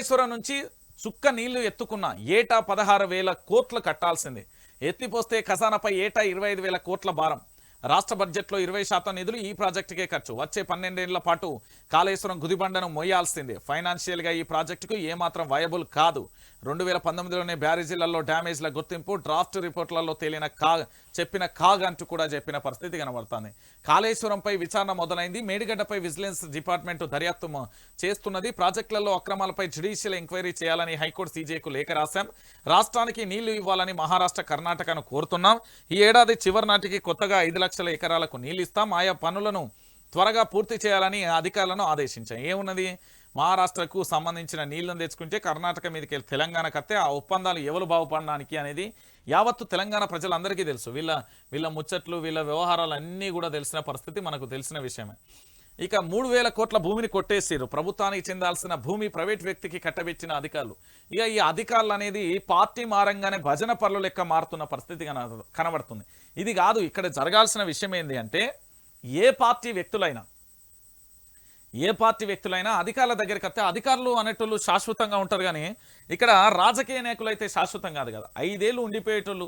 కాళేశ్వరం నుంచి చుక్క నీళ్ళు ఎత్తుకున్న ఏటా పదహారు వేల కోట్లు కట్టాల్సింది. ఎత్తిపోస్తే ఖజానాపై ఏటా ఇరవై ఐదు వేల కోట్ల భారం. రాష్ట్ర బడ్జెట్లో ఇరవై శాతం నిధులు ఈ ప్రాజెక్టుకే ఖర్చు. వచ్చే పన్నెండేళ్ళ పాటు కాళేశ్వరం గుదిబండను మోయాల్సిందే. ఫైనాన్షియల్గా ఈ ప్రాజెక్టుకు ఏమాత్రం వయబుల్ కాదు. రెండు వేల పంతొమ్మిదిలోనే బ్యారేజీలలో డ్యామేజ్ల గుర్తింపు డ్రాఫ్ట్ రిపోర్ట్లలో తేలిన కా చెప్పిన కాగ్ అంటూ కూడా చెప్పిన పరిస్థితి కనబడుతుంది. కాళేశ్వరంపై విచారణ మొదలైంది. మేడిగడ్డపై విజిలెన్స్ డిపార్ట్మెంట్ దర్యాప్తు చేస్తున్నది. ప్రాజెక్టులలో అక్రమాలపై జ్యుడిషియల్ ఎంక్వైరీ చేయాలని హైకోర్టు సీజేకు లేఖ రాశాం. రాష్ట్రానికి నీళ్ళు ఇవ్వాలని మహారాష్ట్ర కర్ణాటకను కోరుతున్నాం. ఈ ఏడాది చివరి నాటికి కొత్తగా ఐదు లక్షల ఎకరాలకు నీళ్ళు ఇస్తాం ఆయా పనులను త్వరగా పూర్తి చేయాలని అధికారులను ఆదేశించాం ఏమున్నది? మహారాష్ట్రకు సంబంధించిన నీళ్ళను తెచ్చుకుంటే కర్ణాటక మీదకి వెళ్ళి తెలంగాణకు వస్తే ఆ ఒప్పందాలు ఎవరు బాగుపడడానికి అనేది యావత్తు తెలంగాణ ప్రజలందరికీ తెలుసు. వీళ్ళ వీళ్ళ ముచ్చట్లు వీళ్ళ వ్యవహారాలు అన్నీ కూడా తెలిసిన పరిస్థితి మనకు తెలిసిన విషయమే. ఇక మూడు వేల కోట్ల భూమిని కొట్టేసారు ప్రభుత్వానికి చెందాల్సిన భూమి ప్రైవేట్ వ్యక్తికి కట్టబెచ్చిన అధికారులు. ఇక ఈ అధికారులు అనేది పార్టీ మారంగానే భజన పనులు లెక్క మారుతున్న పరిస్థితి కనబడుతుంది. ఇది కాదు ఇక్కడ జరగాల్సిన విషయం ఏంటి అంటే ఏ పార్టీ వ్యక్తులైనా ఏ పార్టీ వ్యక్తులైనా అధికారుల దగ్గరికి వస్తే అధికారులు అనేటోళ్ళు శాశ్వతంగా ఉంటారు కానీ ఇక్కడ రాజకీయ నాయకులు అయితే శాశ్వతం కాదు కదా. ఐదేళ్ళు ఉండిపోయేటోళ్ళు.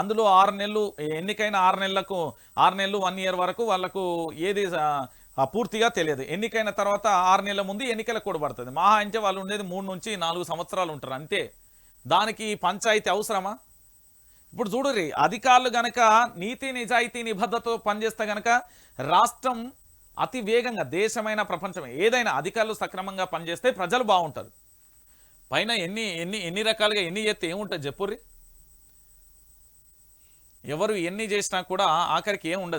అందులో ఆరు నెలలు ఎన్నికైన ఆరు నెలలకు ఆరు నెలలు వన్ ఇయర్ వరకు వాళ్ళకు ఏది పూర్తిగా తెలియదు. ఎన్నికైన తర్వాత ఆరు నెలల ముందు ఎన్నికలకు కూడబడుతుంది మహా అంటే వాళ్ళు ఉండేది మూడు నుంచి నాలుగు సంవత్సరాలు ఉంటారు అంతే. దానికి పంచాయతీ అవసరమా? ఇప్పుడు చూడరి అధికారులు గనక నీతి నిజాయితీ నిబద్ధతతో పనిచేస్తే గనక రాష్ట్రం అతి వేగంగా దేశమైన ప్రపంచం ఏదైనా అధికారులు సక్రమంగా పనిచేస్తే ప్రజలు బాగుంటారు. పైన ఎన్ని ఎన్ని ఎన్ని రకాలుగా ఎన్ని చేస్తే ఏముంటుంది చెప్పుర్రి ఎవరు ఎన్ని చేసినా కూడా ఆఖరికి ఏముండదు.